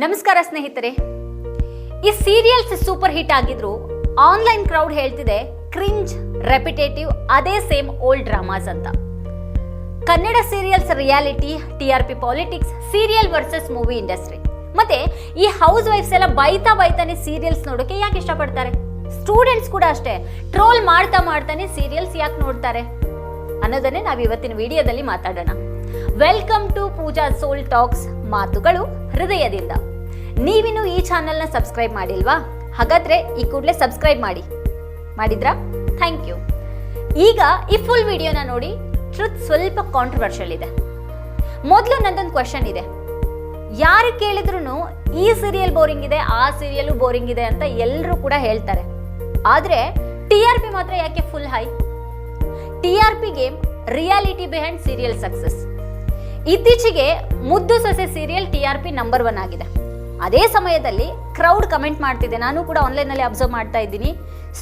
ನಮಸ್ಕಾರ ಸ್ನೇಹಿತರೆ. ಈ ಸೀರಿಯಲ್ಸ್ ಸೂಪರ್ ಹಿಟ್ ಆಗಿದ್ರು ಆನ್ಲೈನ್ ಕ್ರೌಡ್ ಹೇಳ್ತಿದೆ ಕ್ರಿಂಜ್ ರೆಪಿಟೇಟಿವ್ ಅದೇ ಸೇಮ್ ಓಲ್ಡ್ ಡ್ರಾಮಾಸ್ ಅಂತ. Kannada serials reality T R P politics serial versus movie industry ಮತ್ತೆ ಈ ಹೌಸ್ ವೈಫ್ಸ್ ಎಲ್ಲ ಬೈತಾ ಬೈತಾನೆ ಸೀರಿಯಲ್ಸ್ ನೋಡೋಕೆ ಯಾಕೆ ಇಷ್ಟಪಡ್ತಾರೆ? ಸ್ಟೂಡೆಂಟ್ಸ್ ಕೂಡ ಅಷ್ಟೇ ಟ್ರೋಲ್ ಮಾಡ್ತಾ ಮಾಡ್ತಾನೆ ಸೀರಿಯಲ್ಸ್ ಯಾಕೆ ನೋಡ್ತಾರೆ? ಅನ್ನೋದನ್ನೇ ನಾವು ಇವತ್ತಿನ ವಿಡಿಯೋದಲ್ಲಿ ಮಾತಾಡೋಣ. Welcome to Pooja soul talks ಮಾತುಗಳು. ಹೃದಯದಿಂದ. ನೀವಿನ್ನು ಈ ಚಾನೆಲ್ನ ಸಬ್ಸ್ಕ್ರೈಬ್ ಮಾಡಿಲ್ವಾ? ಹಾಗಾದ್ರೆ ಈ ಕೂಡಲೇ ಸಬ್ಸ್ಕ್ರೈಬ್ ಮಾಡಿ. ಮಾಡಿದ್ರಾ? Thank you. ಈಗ ಈ ಫುಲ್ ವಿಡಿಯೋನ ನೋಡಿ, ಟ್ರುತ್ ಸ್ವಲ್ಪ ಕಾಂಟ್ರವರ್ಷಿಯಲ್ ಇದೆ. ಮೊದಲು ನಂದೊಂದು ಕ್ವಶನ್ ಇದೆ. ಯಾರು ಕೇಳಿದ್ರು ಈ ಸೀರಿಯಲ್ ಬೋರಿಂಗ್ ಇದೆ, ಆ ಸೀರಿಯಲ್ ಬೋರಿಂಗ್ ಇದೆ ಅಂತ ಎಲ್ಲರೂ ಕೂಡ ಹೇಳ್ತಾರೆ. ಆದ್ರೆ ಟಿ ಆರ್ ಪಿ ಮಾತ್ರ ಯಾಕೆ full high T R P game reality behind serial success ಇತ್ತೀಚೆಗೆ Muddu Sose serial T R P number one ಆಗಿದೆ. ಅದೇ ಸಮಯದಲ್ಲಿ ಕ್ರೌಡ್ ಕಮೆಂಟ್ ಮಾಡ್ತಿದೆ. ನಾನು ಕೂಡ ಆನ್ಲೈನಲ್ಲಿ ಅಬ್ಸರ್ವ್ ಮಾಡ್ತಾ ಇದ್ದೀನಿ.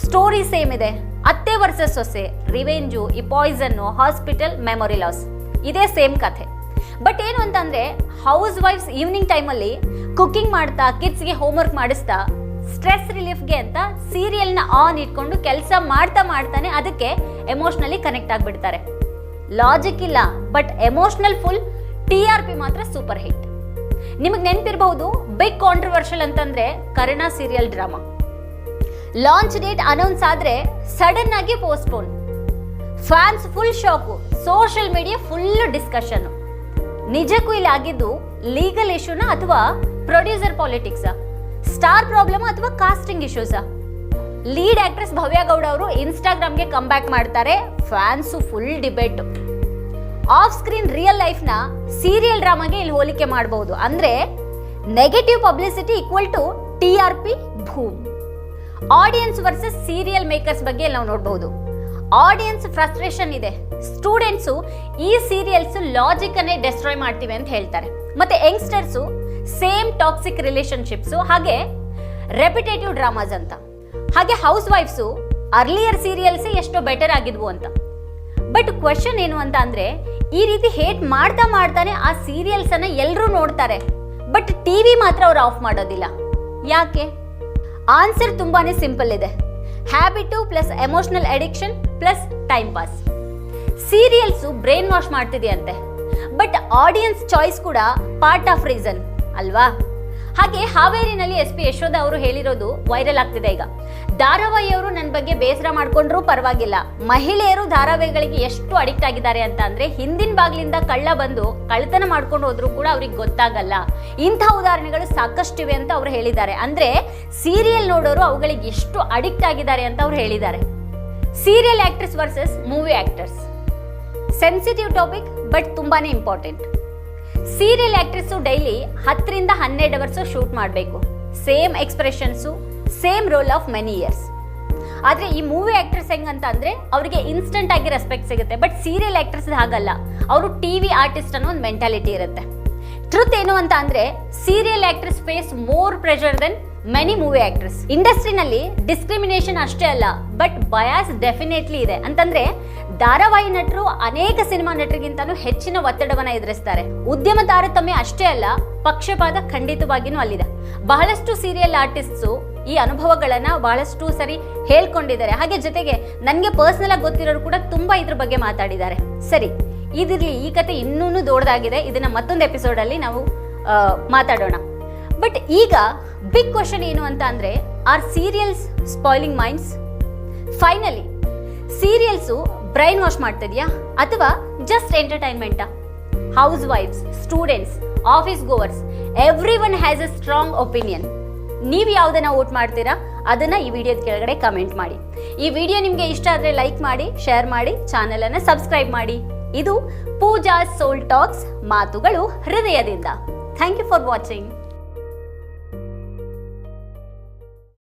ಸ್ಟೋರಿ ಸೇಮ್ ಇದೆ. ಅತ್ತೆ ವರ್ಸಸ್ ಸೊಸೆ ರಿವೆಂಜು ಈ ಪಾಯ್ಸನ್ನು ಹಾಸ್ಪಿಟಲ್ ಮೆಮೊರಿ ಲಾಸ್ ಇದೇ ಸೇಮ್ ಕಥೆ. ಬಟ್ ಏನು ಅಂತಂದರೆ ಹೌಸ್ ವೈಫ್ಸ್ ಈವ್ನಿಂಗ್ ಟೈಮಲ್ಲಿ ಕುಕ್ಕಿಂಗ್ ಮಾಡ್ತಾ ಕಿಡ್ಸ್ಗೆ ಹೋಮ್ವರ್ಕ್ ಮಾಡಿಸ್ತಾ ಸ್ಟ್ರೆಸ್ ರಿಲೀಫ್ಗೆ ಅಂತ ಸೀರಿಯಲ್ನ ಆನ್ ಇಟ್ಕೊಂಡು ಕೆಲಸ ಮಾಡ್ತಾ ಮಾಡ್ತಾನೆ ಅದಕ್ಕೆ ಎಮೋಷ್ನಲಿ ಕನೆಕ್ಟ್ ಆಗಿಬಿಡ್ತಾರೆ. ಲಾಜಿಕ್ ಇಲ್ಲ but emotional full T R P ಮಾತ್ರ ಸೂಪರ್ ಹಿಟ್ ನಿಮಗೆ ನೆನಪಿರಬಹುದು ಬಿಗ್ ಕಾಂಟ್ರವರ್ಷಿಯಲ್ ಅಂತಂದ್ರೆ Karna serial drama launch date announce ಆದ್ರೆ ಸಡನ್ ಆಗಿ postpone fans full shock social media full discussion ನಿಜಕ್ಕೂ ಇಲ್ಲಿ ಆಗಿದ್ದು ಲೀಗಲ್ ಇಶ್ಯೂನ ಅಥವಾ ಪ್ರೊಡ್ಯೂಸರ್ ಪಾಲಿಟಿಕ್ಸ್ ಸ್ಟಾರ್ ಪ್ರಾಬ್ಲಮ್ ಅಥವಾ ಕಾಸ್ಟಿಂಗ್ ಇಶ್ಯೂಸ ಲೀಡ್ ಆಕ್ಟ್ರೆಸ್ ಭವ್ಯ ಗೌಡ ಅವರು ಇನ್ಸ್ಟಾಗ್ರಾಮ್ಗೆ ಕಮ್ ಬ್ಯಾಕ್ ಮಾಡ್ತಾರೆ fans full debate off screen real ಲೈಫ್ನ serial ಡ್ರಾಮಾಗೆ ಇಲ್ಲಿ ಹೋಲಿಕೆ ಮಾಡಬಹುದು ಅಂದ್ರೆ negative publicity equal to T R P boom. Audience versus serial makers ಬಗ್ಗೆ ನಾವು ನೋಡಬಹುದು ಆಡಿಯನ್ಸ್ ಫ್ರಸ್ಟ್ರೇಷನ್ ಇದೆ. ಸ್ಟೂಡೆಂಟ್ಸು ಈ ಸೀರಿಯಲ್ಸ್ ಲಾಜಿಕ್ ಅನ್ನೇ ಡೆಸ್ಟ್ರಾಯ್ ಮಾಡ್ತೀವಿ ಅಂತ ಹೇಳ್ತಾರೆ. ಮತ್ತೆ ಯಂಗ್ಸ್ಟರ್ಸು ಸೇಮ್ ಟಾಕ್ಸಿಕ್ ರಿಲೇಶನ್ಶಿಪ್ಸು ಹಾಗೆ ರೆಪಿಟೇಟಿವ್ ಡ್ರಾಮಾಸ್ ಅಂತ. ಹಾಗೆ ಹೌಸ್ ವೈಫ್ಸು ಅರ್ಲಿಯರ್ ಸೀರಿಯಲ್ಸ್ ಎಷ್ಟೋ ಬೆಟರ್ ಆಗಿದ್ವು ಅಂತ. ಬಟ್ ಕ್ವಶನ್ ಏನು ಅಂತ ಅಂದ್ರೆ ಈ ರೀತಿ ಹೇಟ್ ಮಾಡ್ತಾ ಮಾಡ್ತಾನೆ ಆ ಸೀರಿಯಲ್ಸ್ ಅನ್ನ ಎಲ್ಲರೂ ನೋಡ್ತಾರೆ. ಬಟ್ ಟಿವಿ ಮಾತ್ರ ಅವ್ರು ಆಫ್ ಮಾಡೋದಿಲ್ಲ. ಯಾಕೆ? ಆನ್ಸರ್ ತುಂಬಾನೇ ಸಿಂಪಲ್ ಇದೆ. Habit plus emotional addiction plus time pass serials brainwash ಮಾಡ್ತಿದೆಯಂತೆ. But audience choice ಕೂಡ ಪಾರ್ಟ್ ಆಫ್ ರೀಸನ್ ಅಲ್ವಾ? ಹಾಗೆ ಹಾವೇರಿನಲ್ಲಿ ಎಸ್ ಪಿ ಯಶೋಧ ಅವರು ಹೇಳಿರೋದು ವೈರಲ್ ಆಗ್ತಿದೆ ಈಗ. ಧಾರಾವಾಹಿಯವರು ನನ್ನ ಬಗ್ಗೆ ಬೇಸರ ಮಾಡ್ಕೊಂಡ್ರೂ ಪರವಾಗಿಲ್ಲ. ಮಹಿಳೆಯರು ಧಾರಾವಾಹಿಗಳಿಗೆ ಎಷ್ಟು ಅಡಿಕ್ಟ್ ಆಗಿದ್ದಾರೆ ಅಂತ ಅಂದ್ರೆ ಹಿಂದಿನ ಬಾಗ್ಲಿಂದ ಕಳ್ಳ ಬಂದು ಕಳ್ಳತನ ಮಾಡ್ಕೊಂಡು ಹೋದ್ರು ಕೂಡ ಅವ್ರಿಗೆ ಗೊತ್ತಾಗಲ್ಲ. ಇಂಥ ಉದಾಹರಣೆಗಳು ಸಾಕಷ್ಟಿವೆ ಅಂತ ಅವ್ರು ಹೇಳಿದ್ದಾರೆ. ಅಂದ್ರೆ ಸೀರಿಯಲ್ ನೋಡೋರು ಅವುಗಳಿಗೆ ಎಷ್ಟು ಅಡಿಕ್ಟ್ ಆಗಿದ್ದಾರೆ ಅಂತ ಅವ್ರು ಹೇಳಿದ್ದಾರೆ. Serial actress versus movie actors sensitive topic but ತುಂಬಾನೇ ಇಂಪಾರ್ಟೆಂಟ್ ಸೀರಿಯಲ್ ಆಕ್ಟ್ರೆಸ್ಸು ಡೈಲಿ ಹತ್ತರಿಂದ ಹನ್ನೆರಡು ಅವರ್ಸು ಶೂಟ್ ಮಾಡಬೇಕು. Same expressions same role of many years ಆದರೆ ಈ ಮೂವಿ ಆ್ಯಕ್ಟ್ರೆಸ್ ಹೆಂಗಂತ ಅಂದರೆ ಅವರಿಗೆ ಇನ್ಸ್ಟೆಂಟ್ ಆಗಿ ರೆಸ್ಪೆಕ್ಟ್ ಸಿಗುತ್ತೆ. ಬಟ್ ಸೀರಿಯಲ್ ಆ್ಯಕ್ಟ್ರೆಸ್ ಹಾಗಲ್ಲ. ಅವರು ಟಿ ವಿ ಆರ್ಟಿಸ್ಟ್ ಅನ್ನೋ ಒಂದು ಮೆಂಟಾಲಿಟಿ ಇರುತ್ತೆ. ಟ್ರುತ್ ಏನು ಅಂತ ಅಂದರೆ serial actress face more pressure than many movie actress ಇಂಡಸ್ಟ್ರಿನಲ್ಲಿ discrimination ಅಷ್ಟೇ ಅಲ್ಲ ಬಟ್ ಬಯಾಸ್ ಡೆಫಿನೆಟ್ಲಿ ಇದೆ. ಅಂತಂದ್ರೆ ಧಾರಾವಾಹಿ ನಟರು ಅನೇಕ ಸಿನಿಮಾ ನಟರಿಗಿಂತಲೂ ಹೆಚ್ಚಿನ ಒತ್ತಡವನ್ನ ಎದುರಿಸ್ತಾರೆ. ಉದ್ಯಮ ತಾರತಮ್ಯ ಅಷ್ಟೇ ಅಲ್ಲ, ಪಕ್ಷಪಾತ ಖಂಡಿತವಾಗಿಯೂ ಅಲ್ಲಿದೆ. ಬಹಳಷ್ಟು ಸೀರಿಯಲ್ ಆರ್ಟಿಸ್ಟ್ಸು ಈ ಅನುಭವಗಳನ್ನ ಬಹಳಷ್ಟು ಸರಿ ಹೇಳ್ಕೊಂಡಿದ್ದಾರೆ. ಹಾಗೆ ಜೊತೆಗೆ ನನಗೆ ಪರ್ಸನಲ್ ಆಗಿ ಗೊತ್ತಿರೋರು ಕೂಡ ತುಂಬಾ ಇದ್ರ ಬಗ್ಗೆ ಮಾತಾಡಿದ್ದಾರೆ. ಸರಿ, ಇದಿರಲಿ, ಈ ಕತೆ ಇನ್ನೂ ದೊಡ್ಡದಾಗಿದೆ ಇದನ್ನ ಮತ್ತೊಂದು ಎಪಿಸೋಡ್ ಅಲ್ಲಿ ನಾವು ಮಾತಾಡೋಣ. ಬಟ್ ಈಗ ಬಿಗ್ ಕ್ವಶನ್ ಏನು ಅಂತ ಅಂದ್ರೆ are serials spoiling minds finally serials brainwash ಮಾಡ್ತಿದ್ಯಾ? ಅಥವಾ ಜಸ್ಟ್ ಎಂಟರ್ಟೈನ್ಮೆಂಟಾ ಹೌಸ್ wives students office goers everyone has a strong opinion ನೀವು ಯಾವುದನ್ನ ವೋಟ್ ಮಾಡ್ತೀರಾ, ಅದನ್ನ ಈ ವಿಡಿಯೋದ ಕೆಳಗಡೆ ಕಮೆಂಟ್ ಮಾಡಿ. ಈ ವಿಡಿಯೋ ನಿಮಗೆ ಇಷ್ಟ ಆದರೆ ಲೈಕ್ ಮಾಡಿ ಶೇರ್ ಮಾಡಿ ಚಾನೆಲ್ ಅನ್ನು ಸಬ್ಸ್ಕ್ರೈಬ್ ಮಾಡಿ. ಇದು ಪೂಜಾ ಸೋಲ್ ಟಾಕ್ಸ್ ಮಾತುಗಳು ಹೃದಯದಿಂದ. Thank you for watching